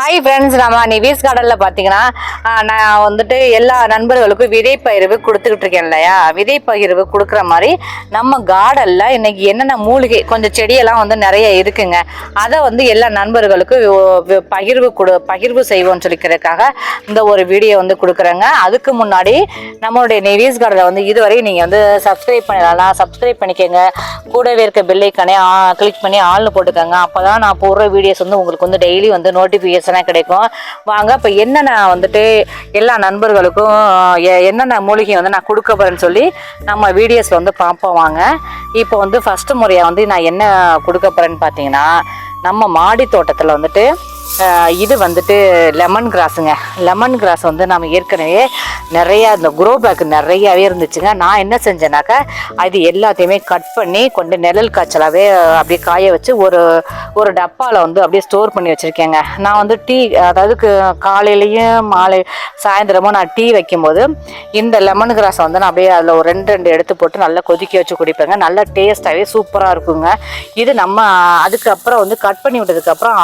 Hi friends நம்ம நிவேஸ் கார்டனில் பார்த்தீங்கன்னா நான் வந்துட்டு எல்லா நண்பர்களுக்கும் விதை பகிர்வு கொடுத்துக்கிட்டு இருக்கேன் இல்லையா? விதை பகிர்வு கொடுக்குற மாதிரி நம்ம கார்டனில் இன்னைக்கு என்னென்ன மூலிகை கொஞ்சம் செடியெல்லாம் வந்து நிறைய இருக்குங்க. அதை வந்து எல்லா நண்பர்களுக்கும் பகிர்வு கொடு பகிர்வு செய்வோம்னு சொல்லிக்கிறதுக்காக இந்த ஒரு வீடியோ வந்து கொடுக்குறேங்க. அதுக்கு முன்னாடி நம்மளுடைய நிவேஸ் கார்டனில் வந்து இதுவரை நீங்கள் வந்து சப்ஸ்கிரைப் பண்ணலாம் சப்ஸ்கிரைப் பண்ணிக்கோங்க. கூடவே இருக்க பெல்லைக்கானே கிளிக் பண்ணி ஆள்னு போட்டுக்கோங்க. அப்போ தான் நான் போடுற வீடியோஸ் வந்து உங்களுக்கு வந்து டெய்லி வந்து நோட்டிஃபிகேஷன் நோட்டிஃபிகேஷனாக கிடைக்கும். வாங்க இப்போ என்னென்ன வந்துட்டு எல்லா நண்பர்களுக்கும் எ- என்னென்ன மூலிகை வந்து நான் கொடுக்க போகிறேன்னு சொல்லி நம்ம வீடியோஸில் வந்து பார்ப்போம் வாங்க. இப்போ வந்து ஃபஸ்ட்டு முறையாக வந்து நான் என்ன கொடுக்க போகிறேன்னு பார்த்தீங்கன்னா நம்ம மாடி தோட்டத்தில் வந்துட்டு இது வந்துட்டு லெமன் கிராஸுங்க லெமன் கிராஸ் வந்து நம்ம ஏற்கனவே நிறைய இந்த குரோ பேக் நிறையாவே இருந்துச்சுங்க. நான் என்ன செஞ்சேனாக்கா அது எல்லாத்தையுமே கட் பண்ணி கொண்டு நிழல் காய்ச்சலாகவே அப்படியே காய வச்சு ஒரு ஒரு டப்பாவில் வந்து அப்படியே ஸ்டோர் பண்ணி வச்சுருக்கேங்க. நான் வந்து டீ அதாவது காலையிலையும் மாலை சாயந்தரமும் நான் டீ வைக்கும்போது இந்த லெமன் கிராஸை வந்து நான் அப்படியே அதில் ஒரு ரெண்டு ரெண்டு எடுத்து போட்டு நல்லா கொதிக்க வச்சு குடிப்பேங்க. நல்ல டேஸ்ட்டாகவே சூப்பராக இருக்குங்க. இது நம்ம அதுக்கப்புறம் வந்து கட் பண்ணி விட்டதுக்கப்புறம்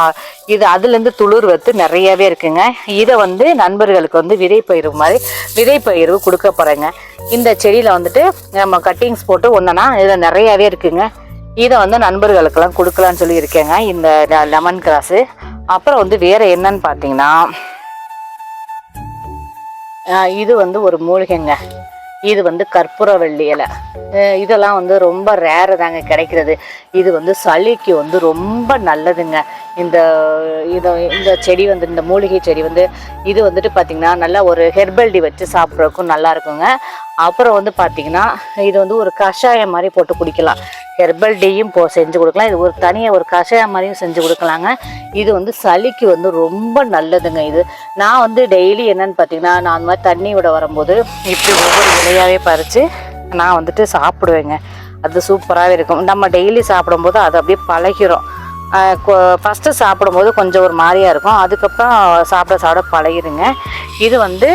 இது அதுலேருந்து துளிர் வத்து நிறையவே இருக்குங்க. இதை வந்து நண்பர்களுக்கு வந்து விதை பயிர் மாதிரி விதைப்பயிறு கொடுக்க போகிறேங்க இந்த செடியில் வந்துட்டு நம்ம கட்டிங்ஸ் போட்டு ஒன்றுனா இதில் நிறையாவே இருக்குங்க. இதை வந்து நண்பர்களுக்கெல்லாம் கொடுக்கலான்னு சொல்லி இருக்கேங்க. இந்த லெமன் கிராஸு அப்புறம் வந்து வேறு என்னன்னு பார்த்தீங்கன்னா இது வந்து ஒரு மூலிகைங்க. இது வந்து கற்பூரவள்ளி இலை. இதெல்லாம் வந்து ரொம்ப ரேரு தாங்க கிடைக்கிறது. இது வந்து சளிக்கு வந்து ரொம்ப நல்லதுங்க. இந்த இதை இந்த செடி வந்து இந்த மூலிகை செடி வந்து இது வந்துட்டு பார்த்திங்கன்னா நல்லா ஒரு ஹெர்பல்டி வச்சு சாப்பிட்றதுக்கும் நல்லா இருக்குங்க. அப்புறம் வந்து பார்த்திங்கன்னா இது வந்து ஒரு கஷாயம் மாதிரி போட்டு குடிக்கலாம். ஹெர்பல் டீயும் போ செஞ்சு கொடுக்கலாம். இது ஒரு தனியாக ஒரு கஷாயம் மாதிரியும் செஞ்சு கொடுக்கலாங்க. இது வந்து சளிக்கு வந்து ரொம்ப நல்லதுங்க இது. நான் வந்து டெய்லி என்னன்னு பார்த்தீங்கன்னா நான் அந்த மாதிரி தண்ணி விட வரும்போது இப்படி ஒவ்வொரு இலையாகவே பறித்து நான் வந்துட்டு சாப்பிடுவேங்க. அது சூப்பராகவே இருக்கும். நம்ம டெய்லி சாப்பிடும்போது அது அப்படியே பழகிறோம் ஃபஸ்ட்டு சாப்பிடும்போது கொஞ்சம் ஒரு மாதிரியாக இருக்கும். அதுக்கப்புறம் சாப்பிட சாப்பிட பழகிருங்க. இது வந்து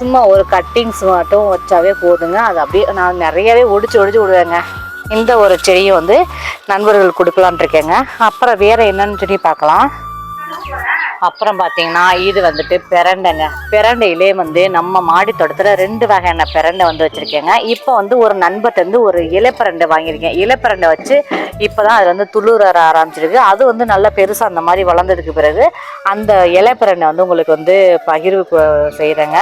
சும்மா ஒரு கட்டிங்ஸ் மட்டும் வச்சாவே போதுங்க. அது அப்படியே நான் நிறையவே ஒடிச்சு ஒடிச்சு விடுவேங்க. இந்த ஒரு செடியை வந்து நண்பர்கள் கொடுக்கலான் இருக்கேங்க. அப்புறம் வேற என்னன்னு சொல்லி பார்க்கலாம். அப்புறம் பார்த்தீங்கன்னா இது வந்துட்டு பிரண்டைங்க. பிரண்டையிலே வந்து நம்ம மாடி தோட்டத்தில் ரெண்டு வகையான பிரண்டை வந்து வச்சுருக்கேங்க. இப்போ வந்து ஒரு நண்பர்கிட்ட வந்து ஒரு இலைப்பிரண்டை வாங்கியிருக்கேன். இலைப்பிரண்டை வச்சு இப்போ தான் அது வந்து துளுர் வர ஆரம்பிச்சிருக்கு. அது வந்து நல்லா பெருசாக அந்த மாதிரி வளர்ந்ததுக்கு பிறகு அந்த இலைப்பிரண்டை வந்து உங்களுக்கு வந்து பகிர்வு செய்கிறேங்க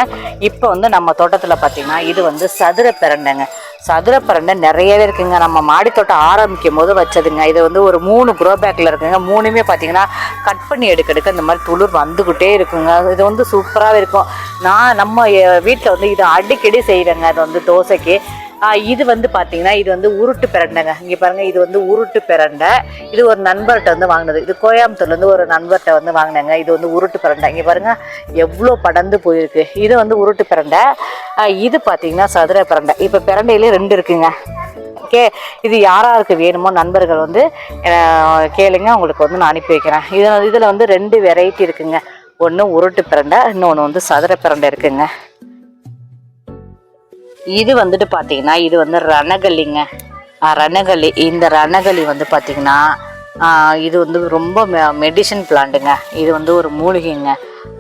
இப்போ வந்து நம்ம தோட்டத்தில் பார்த்தீங்கன்னா இது வந்து சதுர பிரண்டைங்க. சதுரப்பரண்டை நிறையவே இருக்குங்க. நம்ம மாடித்தோட்டம் ஆரம்பிக்கும் போது வச்சதுங்க. இது வந்து ஒரு மூணு க்ரோ பேக்கில் இருக்குங்க. மூணுமே பார்த்தீங்கன்னா கட் பண்ணி எடுக்க எடுக்க இந்த மாதிரி துளிர் வந்துக்கிட்டே இருக்குங்க. இது வந்து சூப்பராகவே இருக்கும். நான் நம்ம வீட்டில் வந்து இதை அடிக்கடி செய்கிறேங்க அது வந்து தோசைக்கு. இது வந்து பார்த்தீங்கன்னா இது வந்து உருட்டு பிரண்டைங்க. இங்கே பாருங்க இது வந்து உருட்டு பிரண்டை. இது ஒரு நண்பர்கிட்ட வந்து வாங்கினது. இது கோயம்புத்தூர்லேருந்து ஒரு நண்பர்கிட்ட வந்து வாங்கினேங்க. இது வந்து உருட்டு பிரண்டை. இங்கே பாருங்க எவ்வளோ படர்ந்து போயிருக்கு. இது வந்து உருட்டு பிரண்டை. இது பார்த்தீங்கன்னா சதுர பிரண்டை. இப்போ பிரண்டையிலே ரெண்டு இருக்குங்க. ஓகே இது யாராருக்கு வேணுமோ நண்பர்கள் வந்து கேளுங்க. உங்களுக்கு வந்து நான் அனுப்பி வைக்கிறேன். இது இதில் வந்து ரெண்டு வெரைட்டி இருக்குங்க. ஒன்று உருட்டு பிரண்டை இன்னொன்று வந்து சதுர பிரண்டை இருக்குங்க. இது வந்துட்டு பார்த்தீங்கன்னா இது வந்து ரணகல்லிங்க ரணகல்லி இந்த ரணகல்லி வந்து பார்த்தீங்கன்னா இது வந்து ரொம்ப மெடிசன் பிளான்ட்டுங்க இது வந்து ஒரு மூலிகைங்க.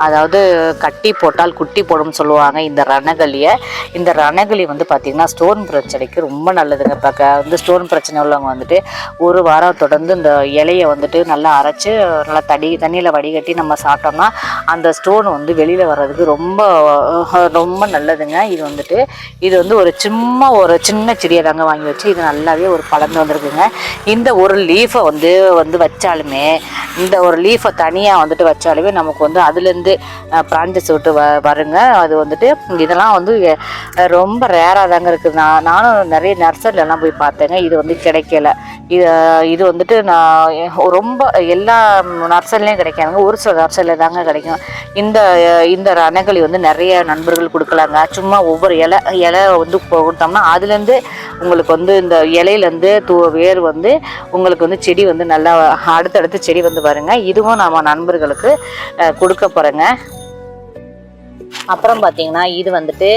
அதாவது கட்டி போட்டால் குட்டி போடும்னு சொல்லுவாங்க இந்த ரணகலியை. இந்த ரணகலி வந்து பார்த்திங்கன்னா ஸ்டோன் பிரச்சனைக்கு ரொம்ப நல்லதுங்க. இப்போ வந்து ஸ்டோன் பிரச்சனை உள்ளவங்க வந்துட்டு ஒரு வாரம் தொடர்ந்து இந்த இலையை வந்துட்டு நல்லா அரைச்சி நல்லா தடி தண்ணியில் வடிகட்டி நம்ம சாப்பிட்டோம்னா அந்த ஸ்டோன் வந்து வெளியில் வர்றதுக்கு ரொம்ப ரொம்ப நல்லதுங்க. இது வந்துட்டு இது வந்து ஒரு சும்மா ஒரு சின்ன செடியை தாங்க வாங்கி வச்சு இது நல்லாவே ஒரு பலந்து வந்திருக்குங்க இந்த ஒரு லீஃபை வந்து வந்து வச்சாலுமே இந்த ஒரு லீஃபை தனியாக வந்துட்டு வச்சாலுமே நமக்கு வந்து அதுலேருந்து பிரான்ச்சஸ் விட்டு வ வருங்க. அது வந்துட்டு இதெல்லாம் வந்து ரொம்ப ரேராக தாங்க இருக்குது. நான் நானும் நிறைய நர்சரிலலாம் போய் பார்த்தேங்க. இது வந்து கிடைக்கல. இது இது வந்துட்டு நான் ரொம்ப எல்லா நர்சரிலையும் கிடைக்காதுங்க. ஒரு சில நர்சரியில் தாங்க கிடைக்கும். இந்த இந்த ரணகளி வந்து நிறைய நண்பர்கள் கொடுக்கலாங்க. சும்மா ஒவ்வொரு இலை இலை வந்து கொடுத்தோம்னா அதுலேருந்து உங்களுக்கு வந்து இந்த இலையிலேருந்து தூ வேர் வந்து உங்களுக்கு வந்து செடி வந்து நல்லா அடுத்தடுத்து செடி வந்து பாருங்க. இதுவும் நம்ம நண்பர்களுக்கு கொடுக்க போகிறேங்க அப்புறம் பார்த்தீங்கன்னா இது வந்துட்டு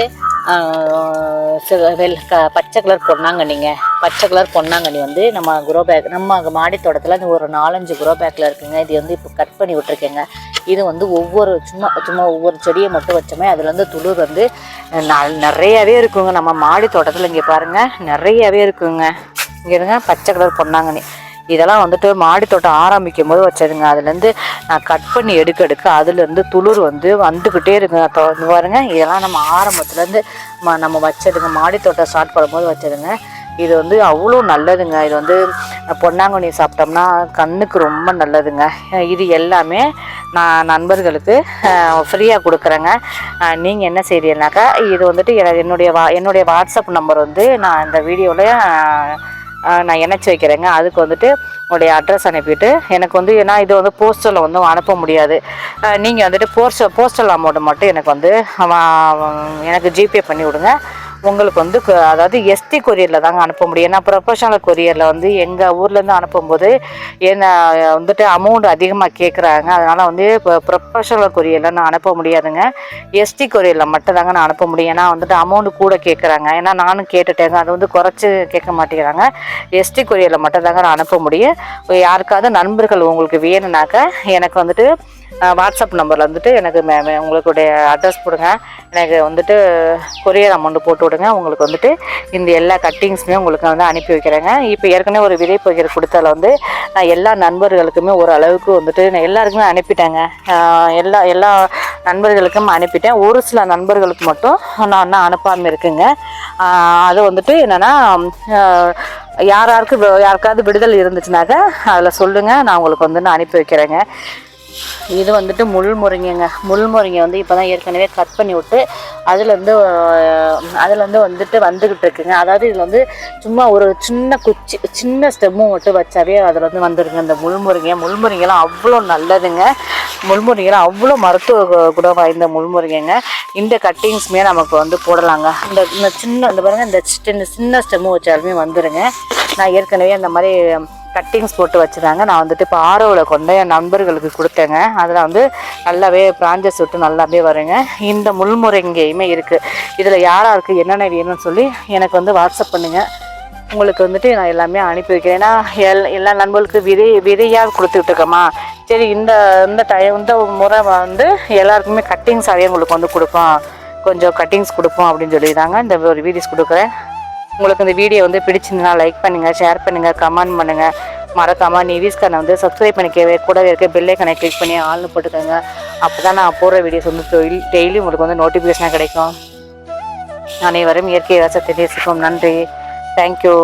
சில வெள் க பச்சை கலர் பொன்னாங்கண்ணிங்க. பச்சை கலர் பொன்னாங்கண்ணி வந்து நம்ம குரோ பேக் நம்ம மாடி தோட்டத்தில் ஒரு நாலஞ்சு குரோ பேக்கில் இருக்குங்க. இது வந்து இப்போ கட் பண்ணி விட்ருக்கேங்க இது வந்து ஒவ்வொரு சும்மா சும்மா ஒவ்வொரு செடியை மட்டும் வச்சோமே அதுலேருந்து துளிர் வந்து ந- நிறையவே இருக்குங்க. நம்ம மாடி தோட்டத்தில் இங்கே பாருங்கள் நிறையவே இருக்குங்க. இங்கே இருங்க பச்சை கலர் பொன்னாங்கண்ணி. இதெல்லாம் வந்துட்டு மாடி தோட்டம் ஆரம்பிக்கும் போது வச்சதுங்க. அதுலேருந்து நான் கட் பண்ணி எடுக்க எடுக்க அதுலேருந்து துளிர் வந்து வந்துக்கிட்டே இருக்குங்க. தொ- பாருங்க. இதெல்லாம் நம்ம ஆரம்பத்துலேருந்து ம நம்ம வச்சதுங்க. மாடி தோட்டம் ஸ்டார்ட் பண்ணும்போது வச்சதுங்க. இது வந்து அவ்வளோ நல்லதுங்க. இது வந்து பொன்னாங்கண்ணி சாப்பிட்டோம்னா கண்ணுக்கு ரொம்ப நல்லதுங்க. இது எல்லாமே நான் நண்பர்களுக்கு ஃப்ரீயாக கொடுக்குறேங்க. நீங்கள் என்ன செய்றீங்கனாக்கா இது வந்துட்டு என்னுடைய வா என்னுடைய வாட்ஸ்அப் நம்பர் வந்து நான் இந்த வீடியோவில் நான் இணைச்சி வைக்கிறேங்க அதுக்கு வந்துட்டு உங்களுடைய அட்ரஸ் அனுப்பிட்டு எனக்கு வந்து ஏன்னா இது வந்து போஸ்டலில் வந்து அனுப்ப முடியாது. நீங்கள் வந்துட்டு போஸ்டல் போஸ்டல் அமௌண்ட் மட்டும் எனக்கு வந்து எனக்கு ஜிபே பண்ணி விடுங்க. உங்களுக்கு வந்து அதாவது எஸ்டி கொரியரில் தாங்க அனுப்ப முடியும். ஏன்னா ப்ரொஃபஷனல் கொரியரில் வந்து எங்கள் ஊர்லேருந்து அனுப்பும்போது என்ன வந்துட்டு அமௌண்ட் அதிகமாக கேட்குறாங்க அதனால் வந்து இப்போ ப்ரொஃபஷனல் கொரியரில் நான் அனுப்ப முடியாதுங்க. எஸ்டி கொரியரில் மட்டும் தாங்க நான் அனுப்ப முடியும். ஏன்னா வந்துட்டு அமௌண்ட் கூட கேட்குறாங்க ஏன்னா நானும் கேட்டுட்டேங்க. அது வந்து குறைச்சி கேட்க மாட்டேங்கிறாங்க. எஸ்டி கொரியரில் மட்டும் தாங்க நான் அனுப்ப முடியும். இப்போ யாருக்காவது நண்பர்கள் உங்களுக்கு வேணும்னாக்க எனக்கு வந்துட்டு வாட்ஸ்அப் நம்பரில் வந்துட்டு எனக்கு மே உங்களுடைய அட்ரஸ் கொடுங்க. எனக்கு வந்துட்டு கொரியர் அமௌண்ட்டு போட்டு விடுங்க. உங்களுக்கு வந்துட்டு இந்த எல்லா கட்டிங்ஸுமே உங்களுக்கு வந்து அனுப்பி வைக்கிறேங்க. இப்போ ஏற்கனவே ஒரு விதை பகிர் கொடுத்ததில் வந்து நான் எல்லா நண்பர்களுக்குமே ஒரு அளவுக்கு வந்துட்டு நான் எல்லாருக்குமே அனுப்பிட்டேங்க. எல்லா எல்லா நண்பர்களுக்கும் அனுப்பிட்டேன். ஒரு சில நண்பர்களுக்கு மட்டும் நான் இன்னும் அனுப்பாமல் இருக்குங்க. அது வந்துட்டு என்னென்னா யார் யாருக்கு யாருக்காவது விடுதல் இருந்துச்சுனாக்கா அதில் சொல்லுங்கள் நான் உங்களுக்கு வந்து நான் அனுப்பி வைக்கிறேங்க. இது வந்துட்டு முள் முருங்கைங்க. முள் முருங்கை வந்து இப்போ தான் ஏற்கனவே கட் பண்ணி விட்டு அதுலேருந்து அதுலேருந்து வந்துட்டு வந்துக்கிட்டு இருக்குங்க. அதாவது இதில் வந்து சும்மா ஒரு சின்ன குச்சி சின்ன ஸ்டெம்மும் மட்டும் வச்சாவே அதில் வந்து வந்துடுங்க இந்த முள்முருங்கை முள்முருங்கைலாம் அவ்வளோ நல்லதுங்க. முள்முருங்கைலாம் அவ்வளோ மருத்துவ குணம் வாய்ந்த முள்முருங்கைங்க இந்த கட்டிங்ஸுமே நமக்கு வந்து போடலாங்க. இந்த இந்த சின்ன இந்த பாருங்க இந்த சின்ன சின்ன ஸ்டெம்மு வச்சாலுமே வந்துடுங்க நான் ஏற்கனவே அந்த மாதிரி கட்டிங்ஸ் போட்டு வச்சுருந்தாங்க நான் வந்துட்டு இப்போ ஆரோவில் கொண்டு என் நண்பர்களுக்கு கொடுத்தேங்க. அதில் வந்து நல்லாவே பிராஞ்சஸ் விட்டு நல்லாவே வருங்க. இந்த முள்முருங்கையுமே இருக்குது இதில் யாராருக்கு என்னென்ன வேணும்னு சொல்லி எனக்கு வந்து வாட்ஸ்அப் பண்ணுங்கள் உங்களுக்கு வந்துட்டு நான் எல்லாமே அனுப்பி வைக்கிறேன். ஏன்னா எல் எல்லா நண்பர்களுக்கு விதை விதையாக கொடுத்துட்ருக்கோமா சரி இந்த இந்த டைம் இந்த முறை வந்து எல்லாருக்குமே கட்டிங்ஸாகவே உங்களுக்கு வந்து கொடுப்போம். கொஞ்சம் கட்டிங்ஸ் கொடுப்போம் அப்படின்னு சொல்லியிருந்தாங்க இந்த ஒரு வீடியோஸ் கொடுக்குறேன். உங்களுக்கு இந்த வீடியோ வந்து பிடிச்சிருந்தா லைக் பண்ணுங்கள் ஷேர் பண்ணுங்கள் கமெண்ட் பண்ணுங்கள் மறக்காமல் நிவிஸ்கானை வந்து சப்ஸ்கிரைப் பண்ணிக்கவே கூடவே இருக்க பெல்லைக்கனை கிளிக் பண்ணி ஆள்னு போட்டுக்கோங்க. அப்போ தான் நான் போடுற வீடியோஸ் வந்து டெய்லி டெய்லி உங்களுக்கு வந்து நோட்டிஃபிகேஷனாக கிடைக்கும். அனைவரும் இயற்கை வாசத்தை நேசிக்கும் நன்றி. தேங்க்யூ